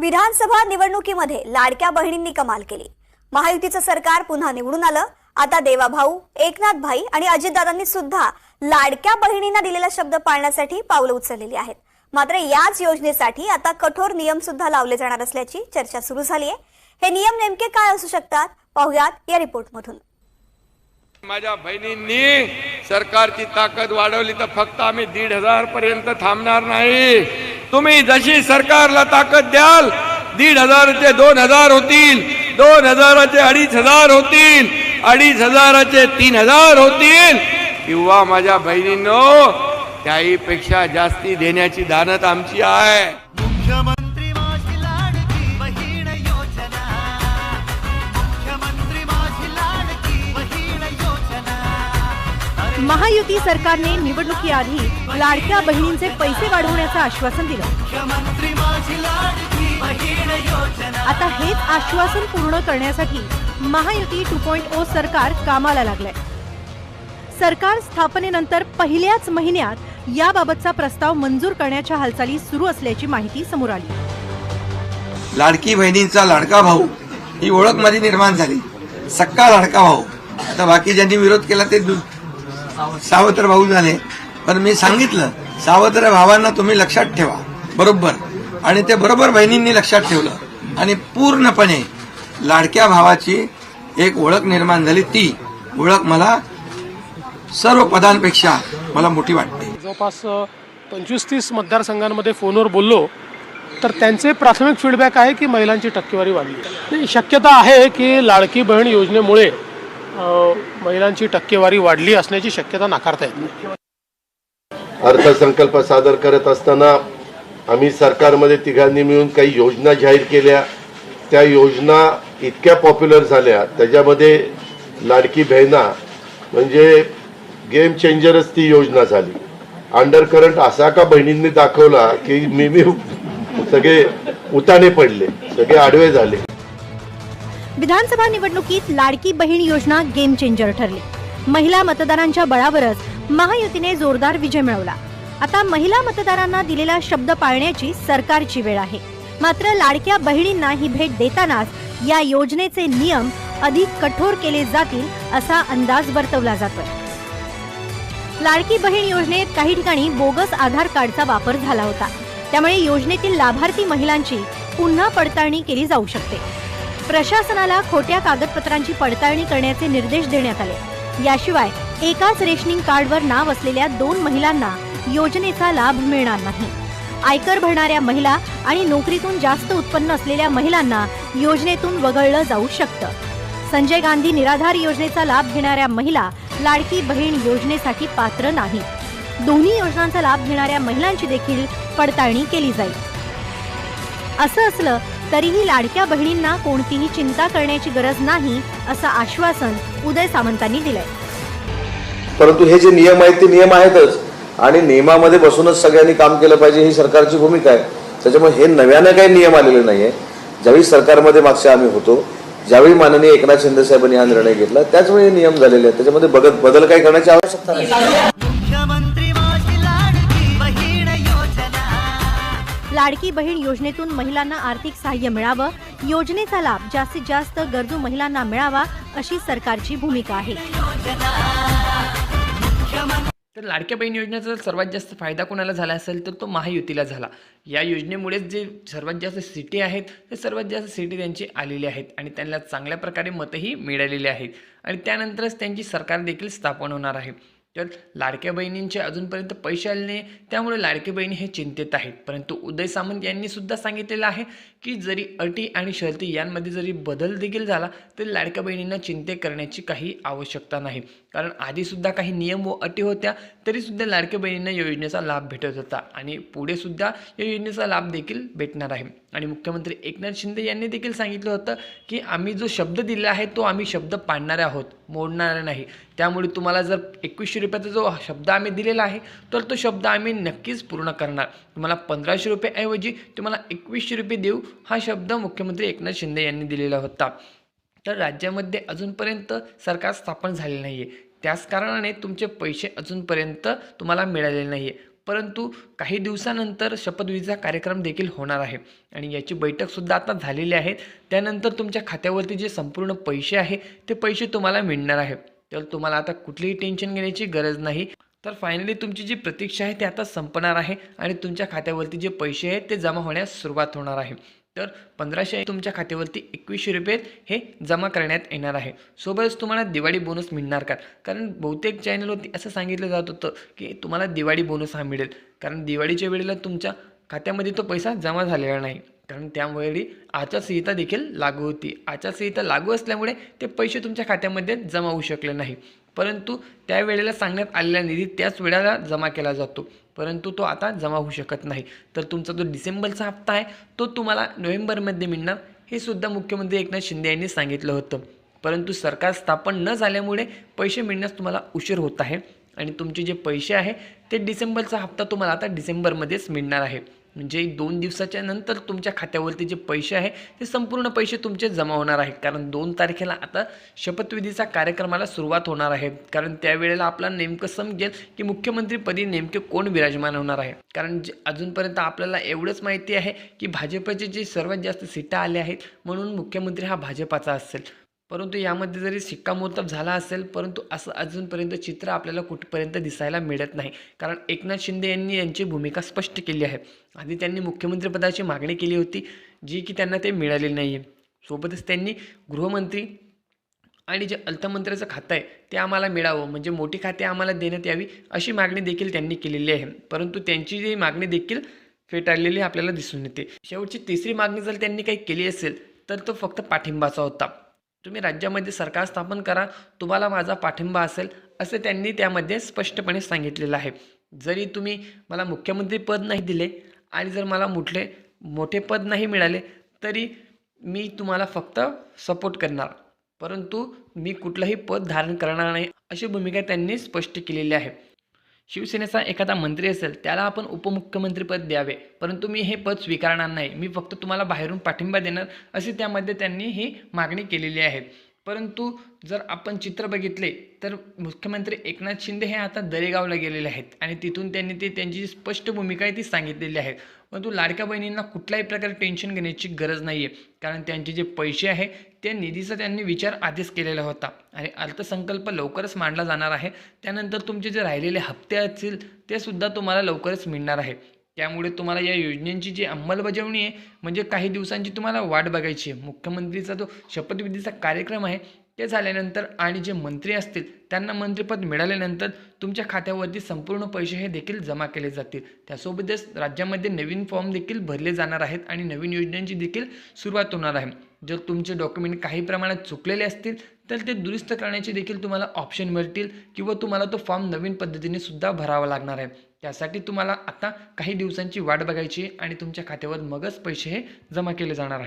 विधानसभा निवडणुकीमध्ये लाडक्या बहिणींनी कमाल केली. महायुतीचं सरकार पुन्हा निवडून आलं. आता देवाभाऊ एकनाथ भाई आणि अजितदादांनी सुद्धा लाडक्या बहिणींना दिलेला शब्द पाळण्यासाठी पावलं उचललेली आहेत. मात्र याच योजनेसाठी आता कठोर नियम सुद्धा लावले जाणार असल्याची चर्चा सुरू झाली आहे हे नियम नेमके काय असू शकतात? पाहुयात या रिपोर्टमधून. माझ्या बहिणींनी सरकारची ताकद वाढवली तर फक्त आम्ही दीड हजार पर्यंत थांबणार नाही. तुम्ही जशी सरकारला ताकद द्याल दीड हजाराचे दोन हजार होतील. दोन हजाराचे अडीच हजार होतील. अडीच हजाराचे तीन हजार होतील. किंवा माझ्या बहिणींनो त्याहीपेक्षा जास्ती देण्याची दानत आमची आहे. महायुती सरकारने निवडणुकीआधी लाडक्या बहिणींचे पैसे वाढवण्याचं आश्वासन दिलं. आता हेच आश्वासन पूर्ण करण्यासाठी महायुती टू पॉइंट ओ सरकार कामाला लागलंय. सरकार स्थापनेनंतर पहिल्याच महिन्यात याबाबतचा प्रस्ताव मंजूर करण्याच्या हालचाली सुरू असल्याची माहिती समोर आली. लाडकी बहिणींचा लाडका भाऊ ही ओळख माझी निर्माण झाली. सक्का लाडका भाऊ. आता बाकी ज्यांनी विरोध केला ते सावत्र. भाऊ झाले. पण मी सांगितलं सावत्र भावांना तुम्ही लक्षात ठेवा. बरोबर. आणि ते बरोबर बहिणींनी लक्षात ठेवलं. आणि पूर्णपणे लाडक्या भावाची एक ओळख निर्माण झाली. ती ओळख मला सर्व पदांपेक्षा मला मोठी वाटते. जवळपास पंचवीस तीस मतदारसंघांमध्ये फोनवर बोललो तर त्यांचे प्राथमिक फीडबॅक आहे की महिलांची टक्केवारी वाढली. शक्यता आहे की लाडकी बहीण योजनेमुळे महिलांची टक्केवारी वाढली असण्याची शक्यता नाकारता येत नाही. अर्थसंकल्प सादर करत असताना आम्ही सरकारमध्ये तिघांनी मिळून काही योजना जाहीर केल्या. त्या योजना इतक्या पॉप्युलर झाल्या. त्याच्यामध्ये लाडकी बहिणा म्हणजे गेम चेंजरच ती योजना झाली. अंडर करंट असा का बहिणींनी दाखवला की मी मी सगळे उताने पडले सगळे आडवे झाले. विधानसभा निवडणुकीत लाडकी बहीण योजना गेम चेंजर ठरली. महिला मतदारांच्या बळावरच महायुतीने जोरदार विजय मिळवला. आता महिला मतदारांना दिलेला शब्द पाळण्याची सरकारची वेळ आहे. मात्र लाडक्या बहिणींना ही भेट देतानाच या योजनेचे नियम अधिक कठोर केले जातील असा अंदाज वर्तवला जातोय. लाडकी बहीण योजनेत काही ठिकाणी बोगस आधार कार्डचा वापर झाला होता. त्यामुळे योजनेतील लाभार्थी महिलांची पुन्हा पडताळणी केली जाऊ शकते. प्रशासनाला खोट्या कागदपत्रांची पडताळणी करण्याचे निर्देश देण्यात आले. याशिवाय एकाच रेशनिंग कार्डवर नाव असलेल्या दोन महिलांना योजनेचा लाभ मिळणार नाही. आयकर भरणाऱ्या महिला आणि नोकरीतून जास्त उत्पन्न असलेल्या महिलांना योजनेतून वगळलं जाऊ शकतं. संजय गांधी निराधार योजनेचा लाभ घेणाऱ्या महिला लाडकी बहीण योजनेसाठी पात्र नाही दोन्ही योजनांचा लाभ घेणाऱ्या महिलांची देखील पडताळणी केली जाईल. असं असलं तरीही लाडक्या बहिणींना कोणतीही चिंता करण्याची गरज नाही असं आश्वासन उदय सामंतांनी दिलंय. परंतु हे जे नियम आहेत ते नियम आहेतच. आणि नियमामध्ये बसूनच सगळ्यांनी काम केलं पाहिजे ही सरकारची भूमिका आहे. त्याच्यामुळे हे नव्यानं काही नियम आलेले नाहीये. ज्यावेळी सरकारमध्ये मागच्या आम्ही होतो ज्यावेळी माननीय एकनाथ शिंदे साहेबांनी हा निर्णय घेतला त्याचवेळी हे नियम झालेले आहेत. त्याच्यामध्ये बदल काही करण्याची आवश्यकता नाही. लाडकी बहीण योजनेतून महिलांना आर्थिक सहाय्य मिळावं योजनेचा लाभ जास्तीत जास्त गरजू महिलांना मिळावा अशी सरकारची भूमिका आहे. तर लाडक्या बहीण योजनेचा जर सर्वात जास्त फायदा कोणाला झाला असेल तर तो महायुतीला झाला. या योजनेमुळेच जे सर्वात जास्त सिटी आहेत ते सर्वात जास्त सिटी त्यांची आलेली आहेत आणि त्यांना चांगल्या प्रकारे मतंही मिळालेली आहेत. आणि त्यानंतरच त्यांची सरकार देखील स्थापन होणार आहे. तर लाडक्या बहिणींचे अजूनपर्यंत पैसे आले नाही. त्यामुळे लाडकी बहिणी हे चिंतेत आहेत. परंतु उदय सामंत यांनी सुद्धा सांगितलेलं आहे की जरी अटी आणि शर्ती यांमध्ये जरी बदल देखील झाला तरी लाडक्या बहिणींना चिंते करण्याची काही आवश्यकता नाही. कारण आधीसुद्धा काही नियम व अटी होत्या तरीसुद्धा लाडक्या बहिणींना या योजनेचा लाभ भेटत होता. आणि पुढे सुद्धा या योजनेचा लाभ देखील भेटणार आहे. आणि मुख्यमंत्री एकनाथ शिंदे यांनी देखील सांगितलं होतं की आम्ही जो शब्द दिला आहे तो आम्ही शब्द पाडणारे आहोत मोडणारा नाही. त्यामुळे तुम्हाला जर एकवीसशे रुपयाचा जो शब्द आम्ही दिलेला आहे तर तो शब्द आम्ही नक्कीच पूर्ण करणार. तुम्हाला पंधराशे रुपयेऐवजी तुम्हाला एकवीसशे रुपये देऊ हा शब्द मुख्यमंत्री एकनाथ शिंदे यांनी दिलेला होता. तर राज्यामध्ये अजूनपर्यंत सरकार स्थापन झाले नाही आहे त्याच कारणाने तुमचे पैसे अजूनपर्यंत तुम्हाला मिळालेले नाही आहे परंतु काही दिवसानंतर शपथविधीचा कार्यक्रम देखील होणार आहे. आणि याची बैठकसुद्धा आता झालेली आहे. त्यानंतर तुमच्या खात्यावरती जे संपूर्ण पैसे आहे ते पैसे तुम्हाला मिळणार आहे. तर तुम्हाला आता कुठलीही टेन्शन घेण्याची गरज नाही. तर फायनली तुमची जी प्रतीक्षा आहे ती आता संपणार आहे आणि तुमच्या खात्यावरती जे पैसे आहेत ते जमा होण्यास सुरुवात होणार आहे. तर पंधराशे तुमच्या खात्यावरती एकवीसशे रुपये हे जमा करण्यात येणार आहे. सोबतच तुम्हाला दिवाळी बोनस मिळणार का? कारण बहुतेक चॅनलवरती असं सांगितलं जात होतं की तुम्हाला दिवाळी बोनस हा मिळेल. कारण दिवाळीच्या वेळेला तुमच्या खात्यामध्ये तो पैसा जमा झालेला नाही. कारण त्यावेळी आचारसंहिता देखील लागू होती. आचारसंहिता लागू असल्यामुळे ते पैसे तुमच्या खात्यामध्ये जमा होऊ शकले नाही. परंतु त्यावेळेला सांगण्यात आलेला निधी त्याच वेळेला जमा केला जातो. परंतु तो आता जमा होऊ शकत नाही. तर तुमचा जो डिसेंबरचा हप्ता आहे तो तुम्हाला नोव्हेंबरमध्ये मिळणार हे सुद्धा मुख्यमंत्री एकनाथ शिंदे यांनी सांगितलं होतं. परंतु सरकार स्थापन न झाल्यामुळे पैसे मिळण्यास तुम्हाला उशीर होत आहे आणि तुमचे जे पैसे आहे ते डिसेंबरचा हप्ता तुम्हाला आता डिसेंबरमध्येच मिळणार आहे. म्हणजे दोन दिवसाच्या नंतर तुमच्या खात्यावरती जे पैसे आहे ते संपूर्ण पैसे तुमचे जमा होणार आहेत. कारण दोन तारखेला आता शपथविधीचा कार्यक्रमाला सुरुवात होणार आहे. कारण त्यावेळेला आपला नेमकं समजेल की मुख्यमंत्रीपदी नेमके कोण विराजमान होणार आहे. कारण जे अजूनपर्यंत आपल्याला एवढंच माहिती आहे की भाजपचे जे सर्वात जास्त सीटा आल्या आहेत म्हणून मुख्यमंत्री हा भाजपाचा असेल. परंतु यामध्ये जरी शिक्कामोर्तब झाला असेल परंतु असं अजूनपर्यंत चित्र आपल्याला कुठपर्यंत दिसायला मिळत नाही. कारण एकनाथ शिंदे यांनी यांची भूमिका स्पष्ट केली आहे. आधी त्यांनी मुख्यमंत्रीपदाची मागणी केली होती जी की त्यांना ते मिळालेली नाही आहे सोबतच त्यांनी गृहमंत्री आणि जे अर्थमंत्र्याचं खातं आहे ते आम्हाला मिळावं म्हणजे मोठी खाते आम्हाला देण्यात यावी अशी मागणी देखील त्यांनी केलेली आहे. परंतु त्यांची जी मागणी देखील फेटाळलेली आपल्याला दिसून येते. शेवटची तिसरी मागणी जर त्यांनी काही केली असेल तर तो फक्त पाठिंबाचा होता. तुम्ही राज्यामध्ये सरकार स्थापन करा तुम्हाला माझा पाठिंबा असेल असे त्यांनी त्यामध्ये स्पष्टपणे सांगितलेलं आहे. जरी तुम्ही मला मुख्यमंत्री पद नाही दिले आणि जर मला मोठले मोठे पद नाही मिळाले तरी मी तुम्हाला फक्त सपोर्ट करणार. परंतु मी कुठलंही पद धारण करणार नाही अशी भूमिका त्यांनी स्पष्ट केलेली आहे. शिवसेनेचा एखादा मंत्री असेल त्याला आपण उपमुख्यमंत्रीपद द्यावे. परंतु मी हे पद स्वीकारणार नाही. मी फक्त तुम्हाला बाहेरून पाठिंबा देणार अशी त्यामध्ये त्यांनी ही मागणी केलेली आहे. परंतु जर आपण चित्र बघितले तर मुख्यमंत्री एकनाथ शिंदे हे आता दरेगावला गेलेले आहेत आणि तिथून त्यांनी ते त्यांची जी स्पष्ट भूमिका आहे ती सांगितलेली आहे. परंतु लाडक्या बहिणींना कुठल्याही प्रकारे टेन्शन घेण्याची गरज नाही आहे कारण त्यांचे जे पैसे आहे त्या निधीचा त्यांनी विचार आधीच केलेला होता. आणि अर्थसंकल्प लवकरच मांडला जाणार आहे. त्यानंतर तुमचे जे राहिलेले हप्ते असतील ते सुद्धा तुम्हाला लवकरच मिळणार आहे. त्यामुळे तुम्हाला या योजनेची जी अंमलबजावणी आहे म्हणजे काही दिवसांची तुम्हाला वाट बघायची आहे. मुख्यमंत्रीचा जो शपथविधीचा कार्यक्रम आहे ते झाल्यानंतर आणि जे मंत्री असतील त्यांना मंत्रिपद मिळाल्यानंतर तुमच्या खात्यावरती संपूर्ण पैसे हे देखील जमा केले जातील. त्यासोबतच राज्यामध्ये नवीन फॉर्म देखील भरले जाणार आहेत आणि नवीन योजनांची देखील सुरुवात होणार आहे. जर तुमचे डॉक्युमेंट काही प्रमाणात चुकलेले असतील तर ते दुरुस्त करण्याचे देखील तुम्हाला ऑप्शन मिळतील किंवा तुम्हाला तो फॉर्म नवीन पद्धतीने सुद्धा भरावा लागणार आहे. त्यासाठी तुम्हाला आता काही दिवसांची वाट बघायची आणि तुमच्या खात्यावर मगच पैसे हे जमा केले जाणार आहे